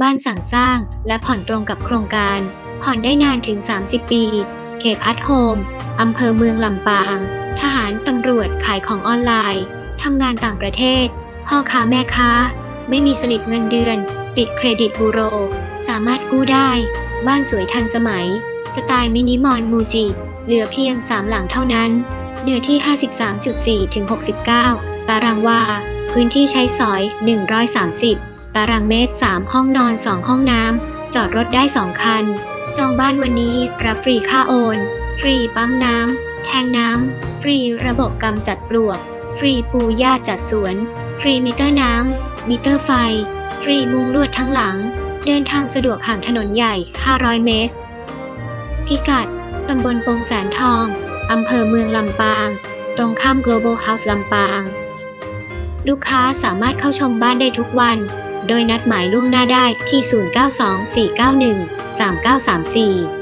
บ้านสั่งสร้างและผ่อนตรงกับโครงการ ผ่อนได้นานถึง 30 ปี เขตพัทโฮมอำเภอเมืองลำปาง ทหารตำรวจขายของออนไลน์ ทำงานต่างประเทศ พ่อค้าแม่ค้า ไม่มีสลิปเงินเดือน ติดเครดิตบูโร สามารถกู้ได้ บ้านสวยทันสมัย สไตล์มินิมอลมูจิ เหลือเพียง 3 หลังเท่านั้น เนื้อที่ 53.4ถึง69 ตารางวา พื้นที่ใช้สอย 130 ตารางเมตร 3 ห้องนอน 2 ห้องน้ำ จอดรถได้ 2 คัน จองบ้านวันนี้ รับฟรีค่าโอน ฟรีปั๊มน้ำ แทงน้ำ ฟรีระบบกำจัดปลวก ฟรีปูหญ้าจัดสวน ฟรีมิเตอร์น้ำ มิเตอร์ไฟ ฟรีมุงลวดทั้งหลัง เดินทางสะดวกห่างถนนใหญ่ 500 เมตร พิกัด ตำบลปงแสนทอง อำเภอเมืองลำปาง ตรงข้าม Global House ลำปาง ลูกค้าสามารถเข้าชมบ้านได้ทุกวัน โดยนัดหมายล่วงหน้าได้ที่ 0924913934